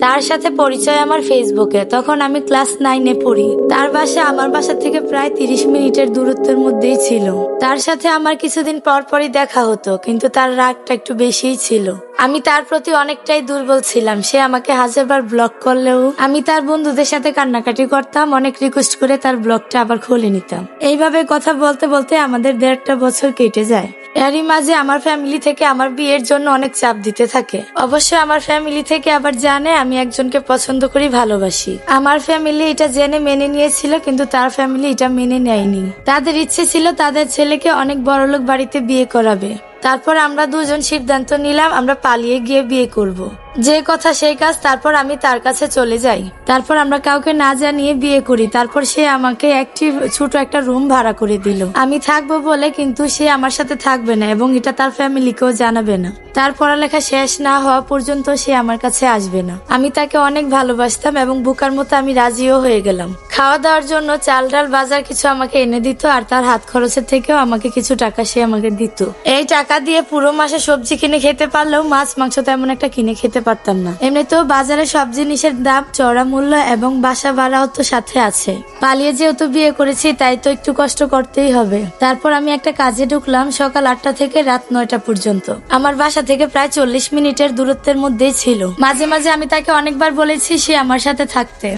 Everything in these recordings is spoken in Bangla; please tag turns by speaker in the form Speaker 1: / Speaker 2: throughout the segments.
Speaker 1: তার সাথে পরিচয় আমার ফেসবুকে। তখন আমি ক্লাস নাইনে পড়ি। তার বাসা আমার বাসা থেকে প্রায় তিরিশ মিনিটের দূরত্বের মধ্যেই ছিল। তার সাথে আমার কিছুদিন পর পরই দেখা হতো, কিন্তু তার রাগটা একটু বেশিই ছিল। আমি তার প্রতি অনেকটাই দুর্বল ছিলাম। সে আমাকে হাজারবার ব্লক করলেও আমি তার বন্ধুদের সাথে কান্নাকাটি করতাম, অনেক রিকোয়েস্ট করে তার ব্লগটা আবার খুলে নিতাম। এইভাবে কথা বলতে বলতে আমাদের দেড়টা বছর কেটে যায়। এরই মাঝে আমার ফ্যামিলি থেকে আমার বিয়ের জন্য অনেক চাপ দিতে থাকে। অবশ্য আমার ফ্যামিলি থেকে আবার জানে, আমি একজনকে পছন্দ করি, ভালোবাসি। আমার ফ্যামিলি এটা জেনে মেনে নিয়েছিল, কিন্তু তার ফ্যামিলি এটা মেনে নেয়নি। তাদের ইচ্ছে ছিল তাদের ছেলেকে অনেক বড়লোক বাড়িতে বিয়ে করাবে। তারপর আমরা দুজন সিদ্ধান্ত নিলাম, আমরা পালিয়ে গিয়ে বিয়ে করব। যে কথা সেই কাজ, তারপর আমি তার কাছে চলে যাই। তারপর আমরা কাউকে না জানিয়ে বিয়ে করি। তারপর সে আমাকে একটি ছোট একটা রুম ভাড়া করে দিল। আমি থাকব বলে কিন্তু সে আমার সাথে থাকবে না এবং এটা তার ফ্যামিলিকেও জানাবে না। তার পড়ালেখা শেষ না হওয়া পর্যন্ত সে আমার কাছে আসবে না। আমি তাকে অনেক ভালোবাসতাম এবং বুকার মতো আমি রাজিও হয়ে গেলাম। খাওয়া দাওয়ার জন্য চাল ডাল বাজার কিছু আমাকে এনে দিত আর তার হাত খরচের থেকেও আমাকে কিছু টাকা সে আমাকে দিত। এই টাকা দিয়ে পুরো মাসে সবজি কিনে খেতে পারলেও মাছ, মাংস তেমন একটা কিনে খেতে পারতাম না। এমনিতেও বাজারে সব জিনিসের দাম চড়া মূল্য এবং বাসা ভাড়াও তো সাথে আছে। পালিয়ে যেহেতু বিয়ে করেছি, তাই তো একটু কষ্ট করতেই হবে। তারপর আমি একটা কাজে ঢুকলাম সকাল আটটা থেকে রাত নয়টা পর্যন্ত। আমার বাসা থেকে প্রায় চল্লিশ মিনিটের দূরত্বের মধ্যেই ছিল। মাঝে মাঝে আমি তাকে অনেকবার বলেছি সে আমার সাথে থাকতে।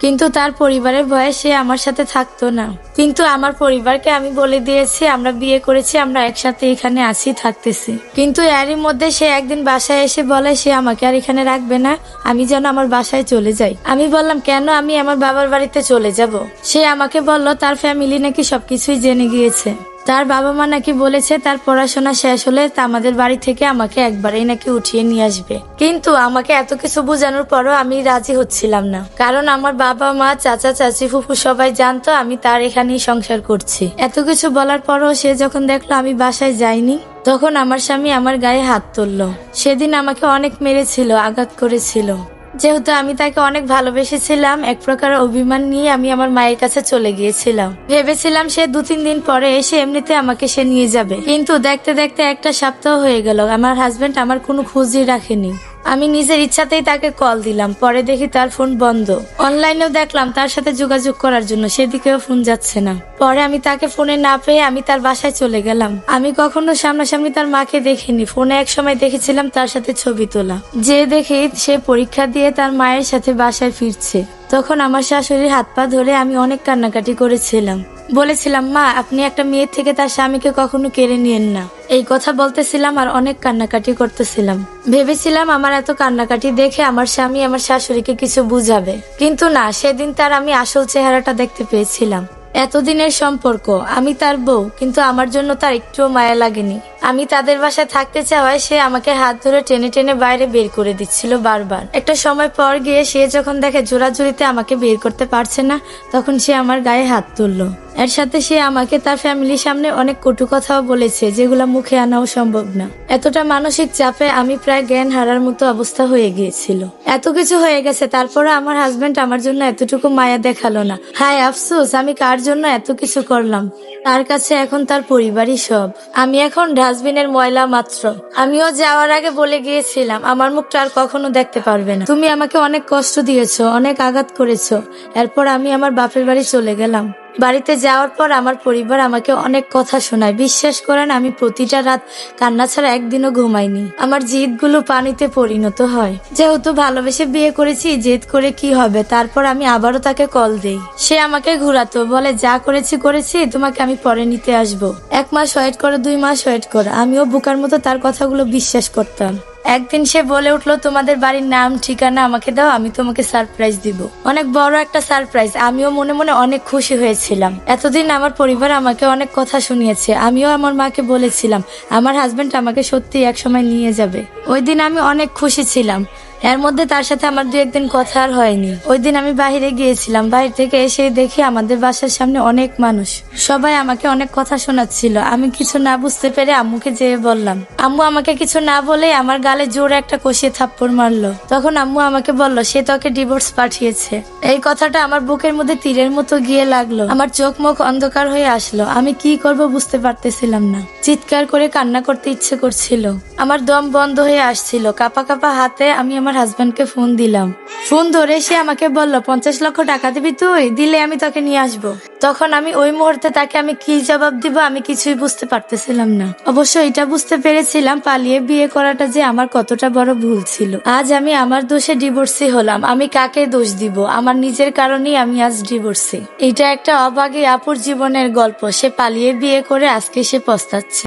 Speaker 1: কিন্তু তার পরিবারের ভয়ে সে আমার সাথে থাকতো না। কিন্তু আমার পরিবারকে আমি বলে দিয়েছি, আমরা বিয়ে করেছি, আমরা একসাথে এখানে আছি, থাকতেছি। কিন্তু এরই মধ্যে সে একদিন বাসায় এসে বলে, সে আমাকে আর এখানে রাখবে না, আমি যেন আমার বাসায় চলে যাই। আমি বললাম, কেন আমি আমার বাবার বাড়িতে চলে যাব? সে আমাকে বলল, তার ফ্যামিলি নাকি সবকিছুই জেনে গিয়েছে। তার বাবা মা নাকি বলেছে, তার পড়াশোনা শেষ হলে তা আমাদের বাড়ি থেকে আমাকে একবারেই নাকি উঠিয়ে নিয়ে আসবে। কিন্তু আমাকে এত কিছু বোঝানোর পরও আমি রাজি হচ্ছিলাম না। কারণ আমার বাবা মা, চাচা, চাচি, ফুফু সবাই জানতো আমি তার এখানেই সংসার করছি। এত কিছু বলার পরও সে যখন দেখল আমি বাসায় যাইনি, তখন আমার স্বামী আমার গায়ে হাত তুললো। সেদিন আমাকে অনেক মেরেছিল, আঘাত করেছিল। যেহেতু আমি তাকে অনেক ভালোবেসেছিলাম, এক প্রকার অভিমান নিয়ে আমি আমার মায়ের কাছে চলে গিয়েছিলাম। ভেবেছিলাম সে দু তিন দিন পরে এসে এমনিতে আমাকে সে নিয়ে যাবে। কিন্তু দেখতে দেখতে একটা সপ্তাহ হয়ে গেল, আমার হাজবেন্ড আমার কোনো খুঁজই রাখেনি। আমি নিজের ইচ্ছাতেই তাকে কল দিলাম, পরে দেখি তার ফোন বন্ধ। অনলাইনেও দেখলাম তার সাথে যোগাযোগ করার জন্য, সেদিকেও ফোন যাচ্ছে না। পরে আমি তাকে ফোনে না পেয়ে আমি তার বাসায় চলে গেলাম। আমি কখনো সামনাসামনি তার মাকে দেখিনি ফোনে এক সময় দেখেছিলাম তার সাথে ছবি তোলা। যে দেখি সে পরীক্ষা দিয়ে তার মায়ের সাথে বাসায় ফিরছে। তখন আমার শাশুড়ির হাত পা ধরে আমি অনেক কান্নাকাটি করেছিলাম। বলেছিলাম, মা, আপনি একটা মেয়ের থেকে তার স্বামীকে কখনো কেড়ে নিয়েন না। এই কথা বলতেছিলাম আর অনেক কান্নাকাটি করতেছিলাম। ভেবেছিলাম আমার এত কান্নাকাটি দেখে আমার স্বামী আমার শাশুড়িকে কিছু বুঝাবে। কিন্তু না, সেদিন তার আমি আসল চেহারাটা দেখতে পেয়েছিলাম। এতদিনের সম্পর্ক, আমি তার বউ, কিন্তু আমার জন্য তার একটুও মায়া লাগেনি। আমি তাদের বাসায় থাকতে চাওয়ায় সে আমাকে হাত ধরে টেনে টেনে বাইরে বের করে দিচ্ছিল বারবার। একটা সময় পর গিয়ে সে যখন দেখে জোরাজুরিতে আমাকে বের করতে পারছে না, তখন সে আমার গায়ে হাত তুললো। এর সাথে সে আমাকে তার ফ্যামিলির সামনে অনেক কটু কথাও বলেছে, যেগুলো মুখে আনাও সম্ভব না। এতটা মানসিক চাপে আমি প্রায় জ্ঞান হারার মতো অবস্থা হয়ে গিয়েছিল। এত কিছু হয়ে গেছে তারপরে আমার হাজবেন্ড আমার জন্য এতটুকু মায়া দেখাল না। হায় আফসোস, আমি কার জন্য এত কিছু করলাম? তার কাছে এখন তার পরিবারই সব। আমি এখন ডাস্টবিনের ময়লা মাত্র। আমিও যাওয়ার আগে বলে গিয়েছিলাম, আমার মুখটা আর কখনো দেখতে পারবে না। তুমি আমাকে অনেক কষ্ট দিয়েছ, অনেক আঘাত করেছ। এরপর আমি আমার বাপের বাড়ি চলে গেলাম। বাড়িতে যাওয়ার পর আমার পরিবার আমাকে অনেক কথা শোনায়। বিশ্বাস করেন, আমি প্রতিটা রাত কান্না ছাড়া একদিনও ঘুমাইনি। আমার জিদগুলো পানিতে পরিণত হয়। যেহেতু ভালোবেসে বিয়ে করেছি, জেদ করে কি হবে? তারপর আমি আবারও তাকে কল দেই। সে আমাকে ঘুরাতো, বলে, যা করেছি করেছি, তোমাকে আমি পরে নিতে আসব। এক মাস ওয়েট করে, দুই মাস ওয়েট করে। আমিও বুকার মতো তার কথাগুলো বিশ্বাস করতাম। একদিন সে বলে উঠল, তোমাদের বাড়ির নাম, ঠিকানা আমাকে দাও, আমি তোমাকে সারপ্রাইজ দিব। অনেক বড় একটা সারপ্রাইজ আমিও মনে মনে অনেক খুশি হয়েছিলাম। এতদিন আমার পরিবার আমাকে অনেক কথা শুনিয়েছে। আমিও আমার মাকে বলেছিলাম, আমার হাজব্যান্ড আমাকে সত্যি এক সময় নিয়ে যাবে। ওই দিন আমি অনেক খুশি ছিলাম। এর মধ্যে তার সাথে আমার দু একদিন কথা আর হয়নি। ওই দিন আমি বাইরে গিয়েছিলাম। বাইরে থেকে এসে দেখি আমাদের বাসার সামনে অনেক মানুষ। সবাই আমাকে অনেক কথা শোনাচ্ছিল। আমি কিছু না বুঝতে পেরে আম্মুকে যেয়ে বললাম, আম্মু, আমাকে কিছু না বলে আমার গালে জোরে একটা কষিয়ে থাপ্পড় মারলো। তখন আম্মু আমাকে বলল, সে তোকে ডিভোর্স পাঠিয়েছে। এই কথাটা আমার বুকের মধ্যে তীরের মতো গিয়ে লাগল। আমার চোখ মুখ অন্ধকার হয়ে আসলো। আমি কি করব বুঝতে পারতেছিলাম না। চিৎকার করে কান্না করতে ইচ্ছে করছিল। আমার দম বন্ধ হয়ে আসছিল। কাপা কাপা হাতে আমি আমার আমার হাজবেন্ডকে ফোন দিলাম। ফোন ধরে সে আমাকে বলল, পঞ্চাশ লক্ষ টাকা দিবি তুই? দিলে আমি তোকে নিয়ে আসব। তখন আমি ওই মুহূর্তে তাকে আমি কি জবাব দিব আমি কিছুই বুঝতে পারতেছিলাম না। অবশ্য এটা বুঝতে পেরেছিলাম পালিয়ে বিয়ে করাটা যে আমার কতটা বড় ভুল ছিল। আজ আমি আমার দোষে ডিভোর্সি হলাম, আমি কাকে দোষ দিব? আমার নিজের কারণেই আমি আজ ডিভোর্সি এটা একটা অবাগী আপুর জীবনের গল্প, সে পালিয়ে বিয়ে করে আজকে সে পস্তাচ্ছে।